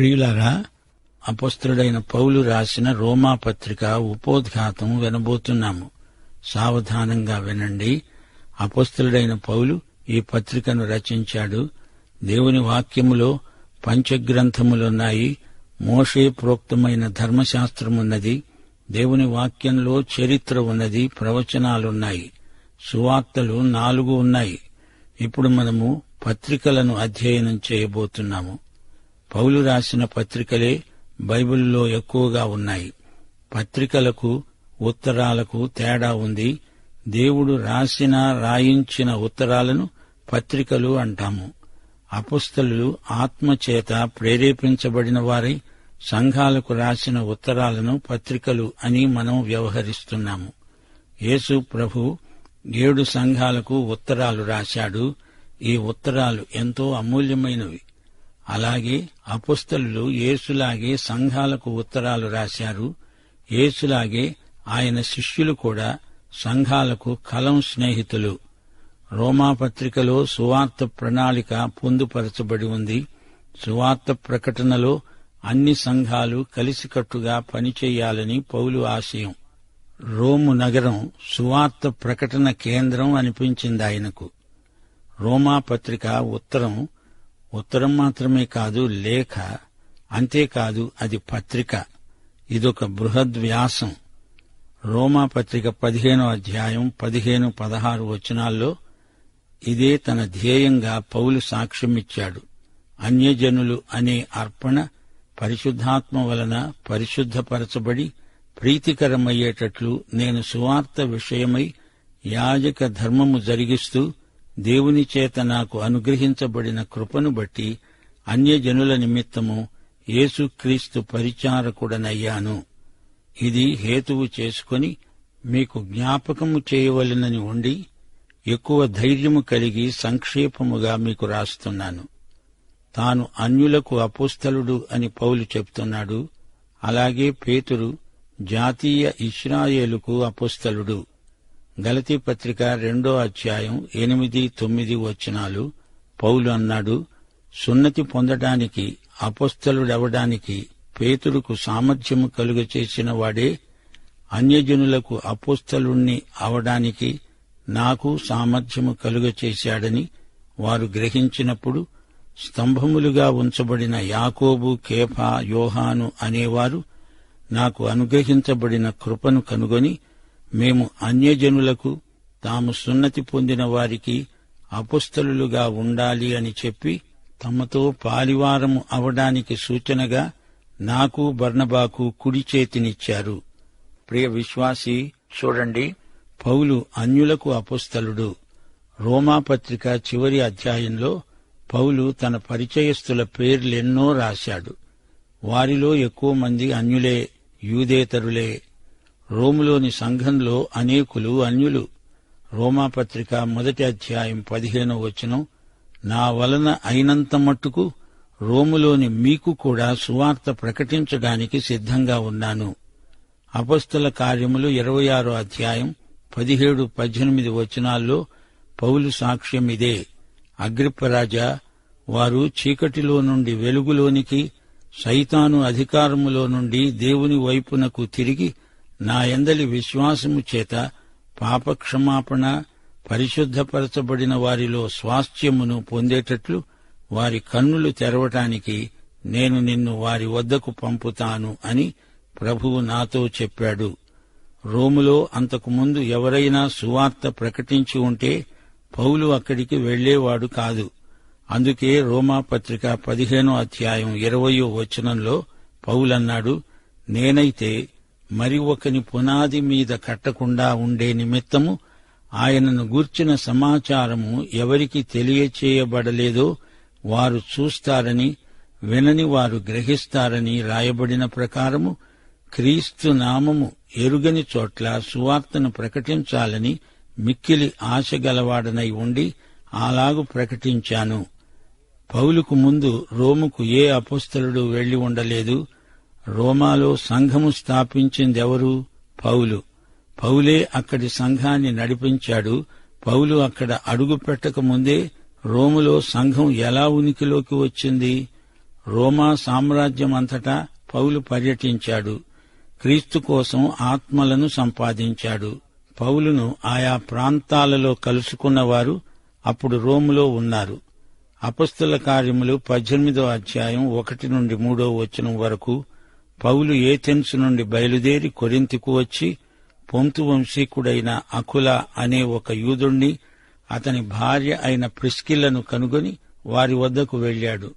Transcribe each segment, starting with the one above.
ప్రియులారా అపస్తుడైన పౌలు రాసిన రోమా పత్రిక ఉపోద్ఘాతం వినబోతున్నాము. సావధానంగా వినండి. అపస్తుడైన పౌలు ఈ పత్రికను రచించాడు. దేవుని వాక్యములో పంచగ్రంథములున్నాయి. మోషే ప్రోక్తమైన ధర్మశాస్త్రమున్నది. దేవుని వాక్యంలో చరిత్ర ఉన్నది. ప్రవచనాలున్నాయి. సువార్తలు నాలుగు ఉన్నాయి. ఇప్పుడు మనము పత్రికలను అధ్యయనం చేయబోతున్నాము. పౌలు రాసిన పత్రికలే బైబిల్లో ఎక్కువగా ఉన్నాయి. పత్రికలకు ఉత్తరాలకు తేడా ఉంది. దేవుడు రాసిన రాయించిన ఉత్తరాలను పత్రికలు అంటాము. అపుస్తలు ఆత్మచేత ప్రేరేపించబడిన వారై సంఘాలకు రాసిన ఉత్తరాలను పత్రికలు అని మనం వ్యవహరిస్తున్నాము. యేసు ప్రభు ఏడు సంఘాలకు ఉత్తరాలు రాశాడు. ఈ ఉత్తరాలు ఎంతో అమూల్యమైనవి. అలాగే అపుస్తలు యేసులాగే సంఘాలకు ఉత్తరాలు రాశారు. యేసులాగే ఆయన శిష్యులు కూడా సంఘాలకు కలం స్నేహితులు. రోమాపత్రికలో సువార్త ప్రణాళిక పొందుపరచబడి ఉంది. సువార్త ప్రకటనలో అన్ని సంఘాలు కలిసికట్టుగా పనిచేయాలని పౌలు ఆశయం. రోము నగరం సువార్త ప్రకటన కేంద్రం అనిపించింది ఆయనకు. రోమా పత్రిక ఉత్తరం ఉత్తరం మాత్రమే కాదు లేఖ అంతేకాదు అది పత్రిక. ఇదొక బృహద్వ్యాసం. రోమా పత్రిక పదిహేనో అధ్యాయం పదిహేను పదహారు వచనాల్లో ఇదే తన ధ్యేయంగా పౌలు సాక్ష్యమిచ్చాడు. అన్యజనులు అనే అర్పణ పరిశుద్ధాత్మ వలన పరిశుద్ధపరచబడి ప్రీతికరమయ్యేటట్లు నేను సువార్త విషయమై యాజక ధర్మము జరిగిస్తూ దేవుని చేత నాకు అనుగ్రహించబడిన కృపను బట్టి అన్యజనుల నిమిత్తము యేసుక్రీస్తు పరిచారకుడనయ్యాను. ఇది హేతువు చేసుకొని మీకు జ్ఞాపకము చేయవలెనని ఉండి ఎక్కువ ధైర్యము కలిగి సంక్షేపముగా మీకు రాస్తున్నాను. తాను అన్యులకు అపుస్తలుడు అని పౌలు చెప్తున్నాడు. అలాగే పేతురు జాతీయ ఇస్రాయేలుకు అపుస్తలుడు. గలతీ పత్రిక రెండో అధ్యాయం ఎనిమిది తొమ్మిది వచనాలు. పౌలు అన్నాడు సున్నతి పొందడానికి అపుస్తలుడవడానికి పేతురుకు సామర్థ్యము కలుగ చేసిన వాడే అన్యజనులకు అపుస్తలుణ్ణి అవడానికి నాకు సామర్థ్యము కలుగచేశాడని వారు గ్రహించినప్పుడు స్తంభములుగా ఉంచబడిన యాకోబు కేఫా యోహాను అనేవారు నాకు అనుగ్రహించబడిన కృపను కనుగొని మేము అన్యజనులకు తాము సున్నతి పొందిన వారికి అపుస్తలుగా ఉండాలి అని చెప్పి తమతో పాలివారము అవడానికి సూచనగా నాకు బర్ణబాకు కుడి చేతినిచ్చారు. ప్రియ విశ్వాసి చూడండి పౌలు అన్యులకు అపుస్తలుడు. రోమాపత్రిక చివరి అధ్యాయంలో పౌలు తన పరిచయస్థుల పేర్లెన్నో రాశాడు. వారిలో ఎక్కువ మంది అన్యులే యూదేతరులే. రోములోని సంఘంలో అనేకులు అన్యులు. రోమాపత్రిక మొదటి అధ్యాయం పదిహేనో వచనం నా వలన అయినంత మట్టుకు రోములోని మీకు కూడా సువార్త ప్రకటించడానికి సిద్ధంగా ఉన్నాను. అపస్తుల కార్యములు ఇరవై ఆరో అధ్యాయం పదిహేడు పద్దెనిమిది వచనాల్లో పౌలు సాక్ష్యం ఇదే. అగ్రిప్పరాజా వారు చీకటిలో నుండి వెలుగులోనికి సైతాను అధికారములో నుండి దేవుని వైపునకు తిరిగి నా ఎందలి విశ్వాసము చేత పాపక్షమాపణ పరిశుద్ధపరచబడిన వారిలో స్వాస్థ్యమును పొందేటట్లు వారి కన్నులు తెరవటానికి నేను నిన్ను వారి వద్దకు పంపుతాను అని ప్రభువు నాతో చెప్పాడు. రోములో అంతకుముందు ఎవరైనా సువార్త ప్రకటించి ఉంటే పౌలు అక్కడికి వెళ్ళేవాడు కాదు. అందుకే రోమా పత్రిక పదిహేనో అధ్యాయం ఇరవయో వచనంలో పౌలన్నాడు నేనైతే మరి ఒకని పునాది మీద కట్టకుండా ఉండే నిమిత్తము ఆయనను గూర్చిన సమాచారము ఎవరికి తెలియచేయబడలేదో వారు చూస్తారని వినని వారు గ్రహిస్తారని రాయబడిన ప్రకారము క్రీస్తు నామము ఎరుగని చోట్ల సువార్తను ప్రకటించాలని మిక్కిలి ఆశగలవాడనై ఉండి అలాగు ప్రకటించాను. పౌలుకు ముందు రోముకు ఏ అపుస్తలుడు వెళ్ళి ఉండలేదు? రోమాలో సంఘము స్థాపించిందెవరు? పౌలు. పౌలే అక్కడి సంఘాన్ని నడిపించాడు. పౌలు అక్కడ అడుగు పెట్టక ముందే రోములో సంఘం ఎలా ఉనికిలోకి వచ్చింది? రోమా సామ్రాజ్యం అంతటా పౌలు పర్యటించాడు. క్రీస్తు కోసం ఆత్మలను సంపాదించాడు. పౌలును ఆయా ప్రాంతాలలో కలుసుకున్నవారు అప్పుడు రోములో ఉన్నారు. అపస్తుల కార్యములు పద్దెనిమిదో అధ్యాయం ఒకటి నుండి మూడో వచనం వరకు పౌలు ఏథెన్స్ నుండి బయలుదేరి కొరింతికు వచ్చి పొంతు వంశీకుడైన అకుల అనే ఒక యూదుణ్ణి అతని భార్య అయిన ప్రిస్కిల్లను కనుగొని వారి వద్దకు వెళ్ళాడు.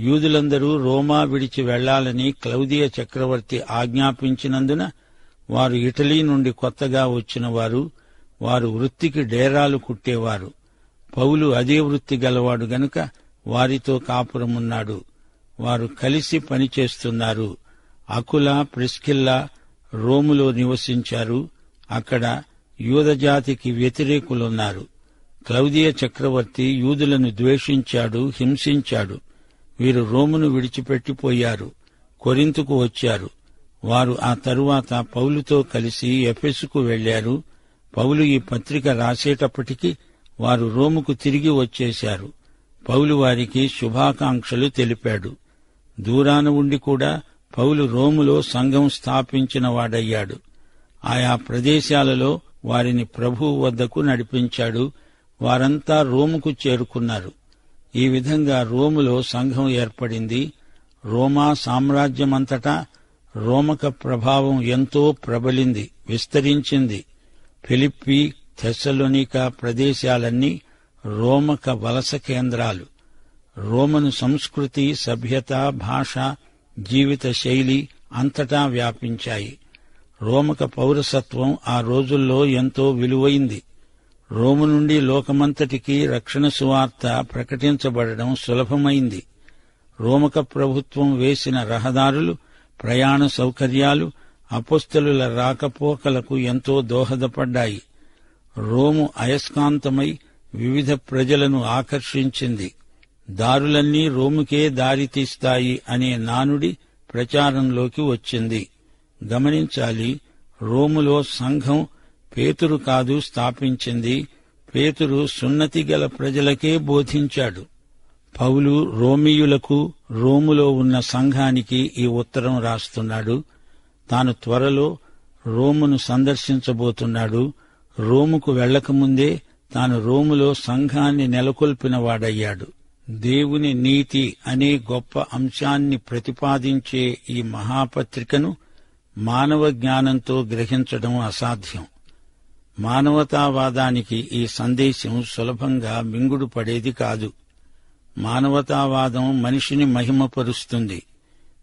యూదులందరూ రోమా విడిచి వెళ్ళాలని క్లౌదియ చక్రవర్తి ఆజ్ఞాపించినందున వారు ఇటలీ నుండి కొత్తగా వచ్చిన వారు వారు వృత్తికి డేరాలు కుట్టేవారు. పౌలు అదే వృత్తి గలవాడు గనుక వారితో కాపురమున్నాడు. వారు కలిసి పనిచేస్తున్నారు అకుల ప్రిస్కిల్లా రోములో నివసించారు. అక్కడ యూదజాతికి వ్యతిరేకులున్నారు. క్లౌదియ చక్రవర్తి యూదులను ద్వేషించాడు హింసించాడు. వీరు రోమును విడిచిపెట్టిపోయారు. కొరింతుకు వచ్చారు. వారు ఆ తరువాత పౌలుతో కలిసి ఎఫెసుకు వెళ్ళారు పౌలు ఈ పత్రిక రాసేటప్పటికి వారు రోముకు తిరిగి వచ్చేశారు. పౌలు వారికి శుభాకాంక్షలు తెలిపాడు. దూరాన ఉండి కూడా పౌలు రోములో సంఘం స్థాపించిన వాడయ్యాడు. ఆయా ప్రదేశాలలో వారిని ప్రభువు వద్దకు నడిపించాడు. వారంతా రోముకు చేరుకున్నారు. ఈ విధంగా రోములో సంఘం ఏర్పడింది. రోమా సామ్రాజ్యమంతటా రోమక ప్రభావం ఎంతో ప్రబలింది విస్తరించింది. ఫిలిప్పి థెస్సలోనిక ప్రదేశాలన్నీ రోమక వలస కేంద్రాలు. రోమను సంస్కృతి సభ్యత భాష జీవిత శైలి అంతటా వ్యాపించాయి. రోమక పౌరసత్వం ఆ రోజుల్లో ఎంతో విలువైంది. రోము నుండి లోకమంతటికి రక్షణ సువార్త ప్రకటించబడడం సులభమైంది. రోమక ప్రభుత్వం వేసిన రహదారులు ప్రయాణ సౌకర్యాలు అపుస్తలుల రాకపోకలకు ఎంతో దోహదపడ్డాయి. రోము అయస్కాంతమై వివిధ ప్రజలను ఆకర్షించింది. దారులన్నీ రోముకే దారితీస్తాయి అనే నానుడి ప్రచారంలోకి వచ్చింది. గమనించాలి రోములో సంఘం పేతురు కాదు స్థాపించింది. పేతురు సున్నతి గల ప్రజలకే బోధించాడు. పౌలు రోమియులకు రోములో ఉన్న సంఘానికి ఈ ఉత్తరం రాస్తున్నాడు. తాను త్వరలో రోమును సందర్శించబోతున్నాడు. రోముకు వెళ్ళకముందే తాను రోములో సంఘాన్ని నెలకొల్పినవాడయ్యాడు. దేవుని నీతి అనే గొప్ప అంశాన్ని ప్రతిపాదించే ఈ మహాపత్రికను మానవ జ్ఞానంతో గ్రహించడం అసాధ్యం. మానవతావాదానికి ఈ సందేశం సులభంగా మింగుడు పడేది కాదు. మానవతావాదం మనిషిని మహిమపరుస్తుంది.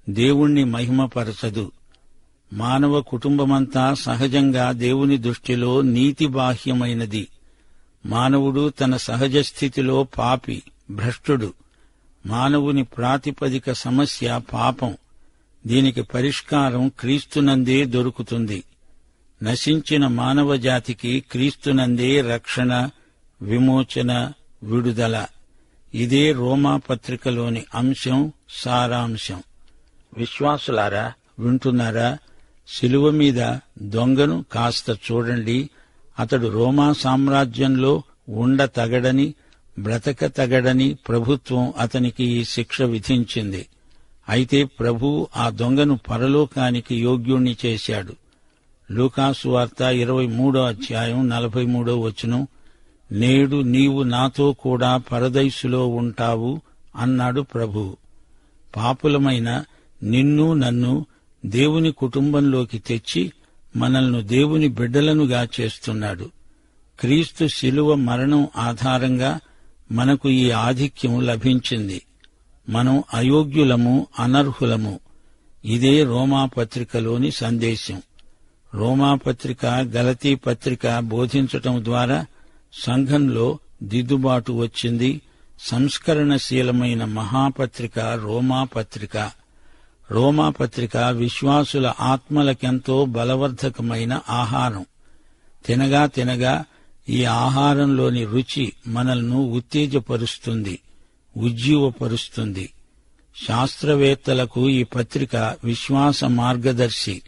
దేవుణ్ణి మహిమపరచదు. మానవ కుటుంబమంతా సహజంగా దేవుని దృష్టిలో నీతిబాహ్యమైనది. మానవుడు తన సహజ స్థితిలో పాపి. భ్రష్టుడు. మానవుని ప్రాతిపదిక సమస్య పాపం. దీనికి పరిష్కారం క్రీస్తునందే దొరుకుతుంది. నశించిన మానవ జాతికి క్రీస్తునందే రక్షణ విమోచన విడుదల. ఇదే రోమా పత్రికలోని అంశం సారాంశం. విశ్వాసులారా వింటున్నారా? శిలువ మీద దొంగను కాస్త చూడండి. అతడు రోమా సామ్రాజ్యంలో ఉండ తగడని బ్రతక తగడని ప్రభుత్వం అతనికి ఈ శిక్ష విధించింది. అయితే ప్రభు ఆ దొంగను పరలోకానికి యోగ్యుణ్ణి చేశాడు. లూకాసు వార్త ఇరవై మూడో అధ్యాయం నలభై మూడో వచనం నేడు నీవు నాతో కూడా పరదైసులో ఉంటావు అన్నాడు ప్రభు. పాపులమైన నిన్ను నన్ను దేవుని కుటుంబంలోకి తెచ్చి మనల్ని దేవుని బిడ్డలనుగా చేస్తున్నాడు. క్రీస్తు శిలువ మరణం ఆధారంగా మనకు ఈ ఆధిక్యం లభించింది. మనం అయోగ్యులము అనర్హులము. ఇదే రోమా పత్రికలోని సందేశం. రోమా పత్రిక గలతీ పత్రిక బోధించటం ద్వారా సంఘంలో దిద్దుబాటు వచ్చింది. సంస్కరణశీలమైన మహాపత్రిక రోమా పత్రిక. రోమా పత్రిక విశ్వాసుల ఆత్మలకెంతో బలవర్ధకమైన ఆహారం. తినగా తినగా ఈ ఆహారంలోని రుచి మనల్ని ఉత్తేజపరుస్తుంది ఉజ్జీవపరుస్తుంది. శాస్త్రవేత్తలకు ఈ పత్రిక విశ్వాస మార్గదర్శి.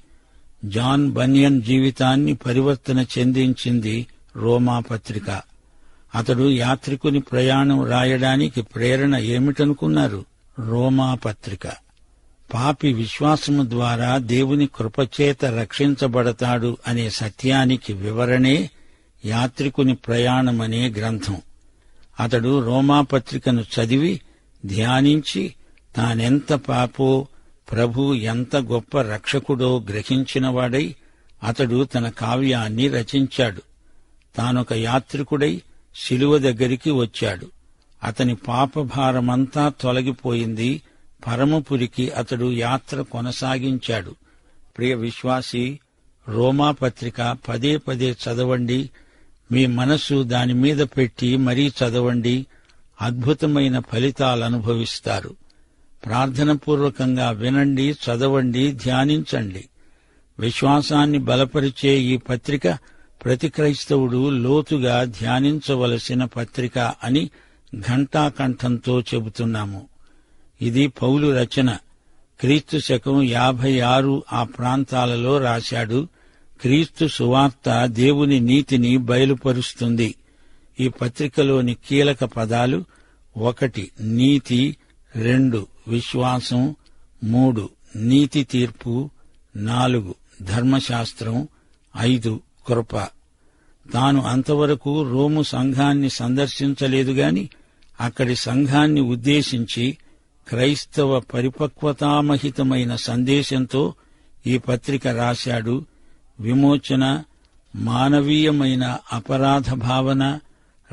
జాన్ బనియన్ జీవితాన్ని పరివర్తన చెందించింది రోమా పత్రిక. అతడు యాత్రికుని ప్రయాణం రాయడానికి ప్రేరణ ఏమిటనుకున్నారు? రోమా పత్రిక. పాపి విశ్వాసము ద్వారా దేవుని కృపచేత రక్షించబడతాడు అనే సత్యానికి వివరణే యాత్రికుని ప్రయాణమనే గ్రంథం. అతడు రోమాపత్రికను చదివి ధ్యానించి తానెంత పాపో ప్రభు ఎంత గొప్ప రక్షకుడో గ్రహించినవాడై అతడు తన కావ్యాన్ని రచించాడు. తానొక యాత్రికుడై శిలువ దగ్గరికి వచ్చాడు. అతని పాపభారమంతా తొలగిపోయింది. పరమపురికి అతడు యాత్ర కొనసాగించాడు. ప్రియ విశ్వాసి రోమాపత్రిక పదే పదే చదవండి. మీ మనస్సు దాని మీద పెట్టి మరీ చదవండి అద్భుతమైన ఫలితాలు అనుభవిస్తారు. ప్రార్థనపూర్వకంగా వినండి చదవండి ధ్యానించండి. విశ్వాసాన్ని బలపరిచే ఈ పత్రిక ప్రతి క్రైస్తవుడు లోతుగా ధ్యానించవలసిన పత్రిక అని ఘంటాకంఠంతో చెబుతున్నాము. ఇది పౌలు రచన. క్రీస్తు శకం యాభై ఆరు ఆ ప్రాంతాలలో రాశాడు. క్రీస్తు సువార్త దేవుని నీతిని బయలుపరుస్తుంది. ఈ పత్రికలోని కీలక పదాలు ఒకటి నీతి రెండు విశ్వాసం మూడు నీతి తీర్పు నాలుగు ధర్మశాస్త్రం ఐదు కృప. తాను అంతవరకు రోము సంఘాన్ని సందర్శించలేదు గాని అక్కడి సంఘాన్ని ఉద్దేశించి క్రైస్తవ పరిపక్వతామహితమైన సందేశంతో ఈ పత్రిక రాశాడు విమోచన మానవీయమైన అపరాధ భావన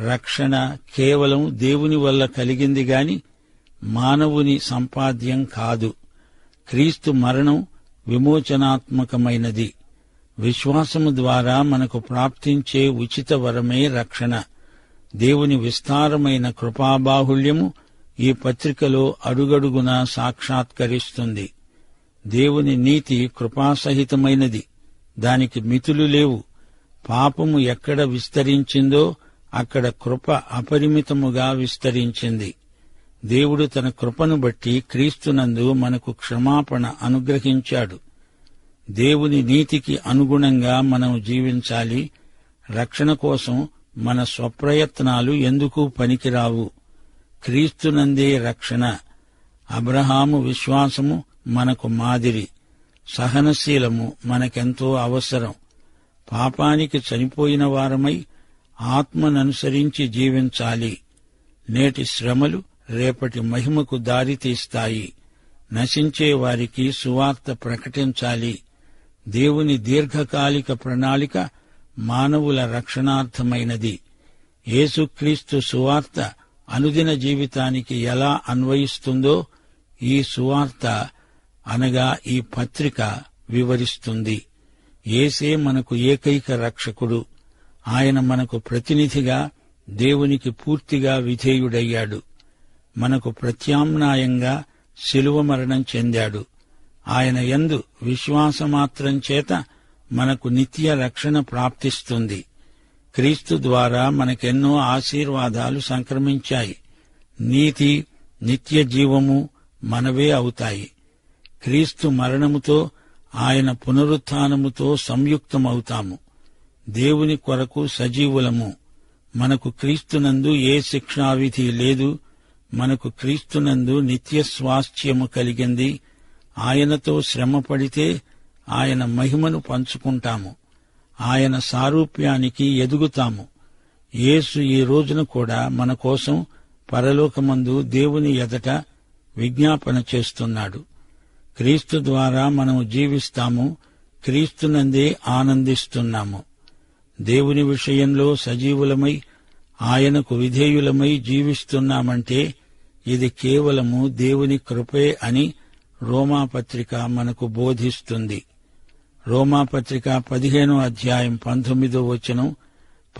రక్షణ కేవలం దేవుని వల్ల కలిగింది గాని మానవుని సంపాద్యం కాదు. క్రీస్తు మరణం విమోచనాత్మకమైనది. విశ్వాసము ద్వారా మనకు ప్రాప్తించే ఉచిత వరమే రక్షణ. దేవుని విస్తారమైన కృపాబాహుళ్యము ఈ పత్రికలో అడుగడుగున సాక్షాత్కరిస్తుంది. దేవుని నీతి కృపాసహితమైనది. దానికి మితులు లేవు. పాపము ఎక్కడ విస్తరించిందో అక్కడ కృప అపరిమితముగా విస్తరించింది. దేవుడు తన కృపను బట్టి క్రీస్తునందు మనకు క్షమాపణ అనుగ్రహించాడు. దేవుని నీతికి అనుగుణంగా మనం జీవించాలి. రక్షణ కోసం మన స్వప్రయత్నాలు ఎందుకు పనికిరావు? క్రీస్తునందే రక్షణ. అబ్రహాము విశ్వాసము మనకు మాదిరి. సహనశీలము మనకెంతో అవసరం. పాపానికి చనిపోయిన వారమై ఆత్మననుసరించి జీవించాలి. నేటి శ్రమలు రేపటి మహిమకు దారితీస్తాయి నశించే వారికి సువార్త ప్రకటించాలి. దేవుని దీర్ఘకాలిక ప్రణాళిక మానవుల రక్షణార్థమైనది. యేసుక్రీస్తు సువార్త అనుదిన జీవితానికి ఎలా అన్వయిస్తుందో ఈ సువార్త అనగా ఈ పత్రిక వివరిస్తుంది. ఏసే మనకు ఏకైక రక్షకుడు. ఆయన మనకు ప్రతినిధిగా దేవునికి పూర్తిగా విధేయుడయ్యాడు. మనకు ప్రత్యామ్నాయంగా శిలువ మరణం చెందాడు. ఆయన యందు విశ్వాసమాత్రం చేత మనకు నిత్య రక్షణ ప్రాప్తిస్తుంది. క్రీస్తు ద్వారా మనకెన్నో ఆశీర్వాదాలు సంక్రమించాయి. నీతి నిత్య జీవము మనవే అవుతాయి. క్రీస్తు మరణముతో ఆయన పునరుత్నముతో సంయుక్తమవుతాము. దేవుని కొరకు సజీవులము. మనకు క్రీస్తునందు ఏ శిక్షావిధి లేదు. మనకు క్రీస్తునందు నిత్య స్వాస్థ్యము కలిగింది. ఆయనతో శ్రమ పడితే ఆయన మహిమను పంచుకుంటాము. ఆయన సారూప్యానికి ఎదుగుతాము. యేసు ఈ రోజున కూడా మన కోసం పరలోకమందు దేవుని ఎదట విజ్ఞాపన చేస్తున్నాడు. క్రీస్తు ద్వారా మనము జీవిస్తాము క్రీస్తునందే ఆనందిస్తున్నాము. దేవుని విషయంలో సజీవులమై ఆయనకు విధేయులమై జీవిస్తున్నామంటే ఇది కేవలము దేవుని కృపే అని రోమాపత్రిక మనకు బోధిస్తుంది. రోమాపత్రిక పదిహేనో అధ్యాయం పంతొమ్మిదో వచనం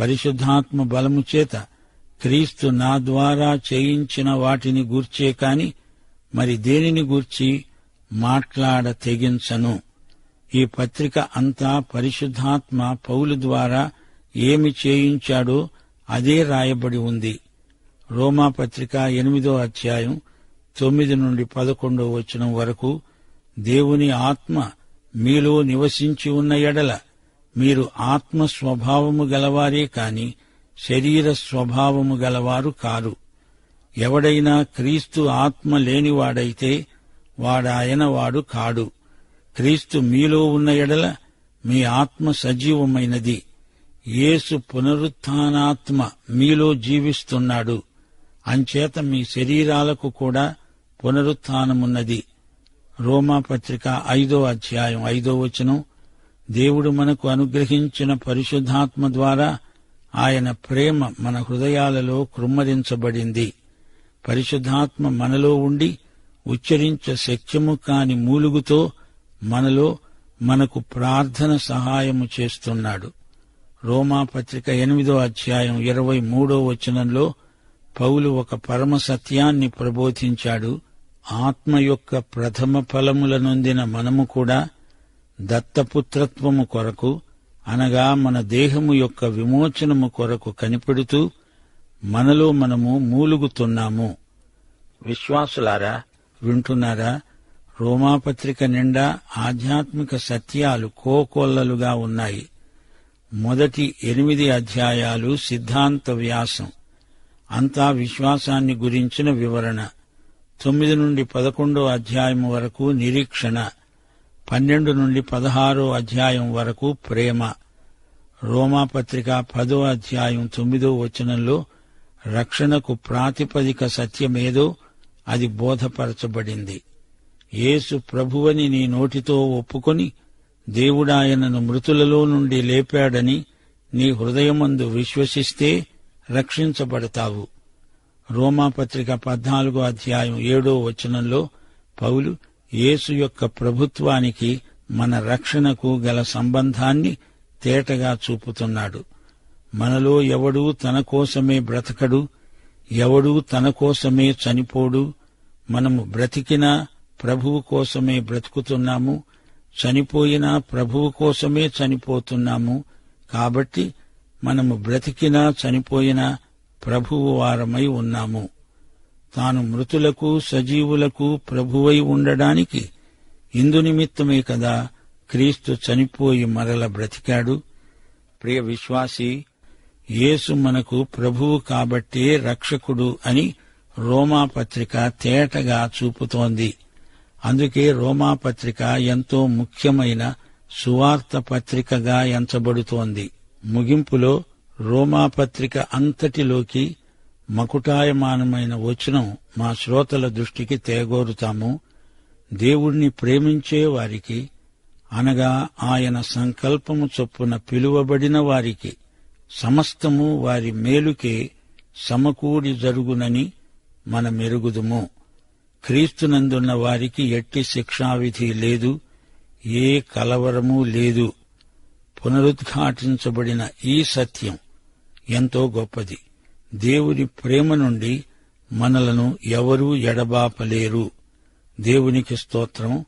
పరిశుద్ధాత్మ బలము చేత క్రీస్తు నా ద్వారా చేయించిన వాటిని గూర్చే కాని మరి దేనిని గూర్చి మాట్లాడ తెగించను ఈ పత్రిక అంతా పరిశుద్ధాత్మ పౌలు ద్వారా ఏమి చేయించాడో అదే రాయబడి ఉంది. రోమా పత్రిక ఎనిమిదో అధ్యాయం తొమ్మిది నుండి పదకొండో వచనం వరకు దేవుని ఆత్మ మీలో నివసించి ఉన్న ఎడల మీరు ఆత్మ స్వభావము గలవారే కాని శరీర స్వభావము గలవారు కారు. ఎవడైనా క్రీస్తు ఆత్మ లేనివాడైతే వాడాయన వాడు కాడు. క్రీస్తు మీలో ఉన్న ఎడల మీ ఆత్మ సజీవమైనది. యేసు పునరుత్నాత్మ మీలో జీవిస్తున్నాడు. అంచేత మీ శరీరాలకు కూడా పునరుత్నమున్నది రోమాపత్రిక ఐదో అధ్యాయం ఐదో వచనం. దేవుడు మనకు అనుగ్రహించిన పరిశుద్ధాత్మ ద్వారా ఆయన ప్రేమ మన హృదయాలలో కృమ్మరించబడింది. పరిశుద్ధాత్మ మనలో ఉండి ఉచ్చరించ శక్యము కాని మూలుగుతో మనలో మనకు ప్రార్థన సహాయము చేస్తున్నాడు. రోమాపత్రిక ఎనిమిదో అధ్యాయం ఇరవై మూడో వచనంలో పౌలు ఒక పరమ సత్యాన్ని ప్రబోధించాడు. ఆత్మ యొక్క ప్రథమ ఫలముల నొందిన మనము కూడా దత్తపుత్రత్వము కొరకు అనగా మన దేహము యొక్క విమోచనము కొరకు కనిపెడుతూ మనలో మనము మూలుగుతున్నాము. విశ్వాసులారా వింటున్నారా? రోమాపత్రిక నిండా ఆధ్యాత్మిక సత్యాలు కోకొల్లలుగా ఉన్నాయి. మొదటి ఎనిమిది అధ్యాయాలు సిద్ధాంత వ్యాసం. అంతా విశ్వాసాన్ని గురించిన వివరణ. తొమ్మిది నుండి పదకొండో అధ్యాయం వరకు నిరీక్షణ. పన్నెండు నుండి పదహారో అధ్యాయం వరకు ప్రేమ. రోమాపత్రిక పదో అధ్యాయం తొమ్మిదో వచనంలో రక్షణకు ప్రాతిపదిక సత్యమేదో అది బోధపరచబడింది. యేసు ప్రభువని నీ నోటితో ఒప్పుకొని దేవుడాయనను మృతులలో నుండి లేపాడని నీ హృదయమందు విశ్వసిస్తే రక్షించబడతావు. రోమాపత్రిక పద్నాలుగో అధ్యాయం ఏడో వచనంలో పౌలు యేసు యొక్క ప్రభుత్వానికి మన రక్షణకు గల సంబంధాన్ని తేటగా చూపుతున్నాడు. మనలో ఎవడూ తన కోసమే బ్రతకడు ఎవడూ తన కోసమే చనిపోడు మనము బ్రతికినా ప్రభువు కోసమే బ్రతుకుతున్నాము చనిపోయినా ప్రభువు కోసమే చనిపోతున్నాము కాబట్టి మనము బ్రతికినా చనిపోయినా ప్రభువు వారమై ఉన్నాము. తాను మృతులకు సజీవులకు ప్రభువై ఉండడానికి ఇందు నిమిత్తమే కదా క్రీస్తు చనిపోయి మరల బ్రతికాడు. ప్రియ విశ్వాసి యేసు మనకు ప్రభువు కాబట్టే రక్షకుడు అని రోమాపత్రిక తేటగా చూపుతోంది. అందుకే రోమాపత్రిక ఎంతో ముఖ్యమైన సువార్త పత్రికగా ఎంచబడుతోంది. ముగింపులో రోమాపత్రిక అంతటిలోకి మకుటాయమానమైన వచనం మా శ్రోతల దృష్టికి తేగోరుతాము. దేవుణ్ణి ప్రేమించే వారికి అనగా ఆయన సంకల్పము చొప్పున పిలువబడిన వారికి సమస్తము వారి మేలుకే సమకూడి జరుగునని మనమెరుగుదుము. క్రీస్తునందున్న వారికి ఎట్టి శిక్షావిధి లేదు ఏ కలవరమూ లేదు. పునరుద్ఘాటించబడిన ఈ సత్యం ఎంతో గొప్పది. దేవుని ప్రేమ నుండి మనలను ఎవరూ ఎడబాపలేరు. దేవునికి స్తోత్రం.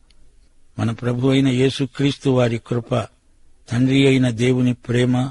మన ప్రభు అయిన యేసుక్రీస్తు వారి కృప తండ్రి అయిన దేవుని ప్రేమ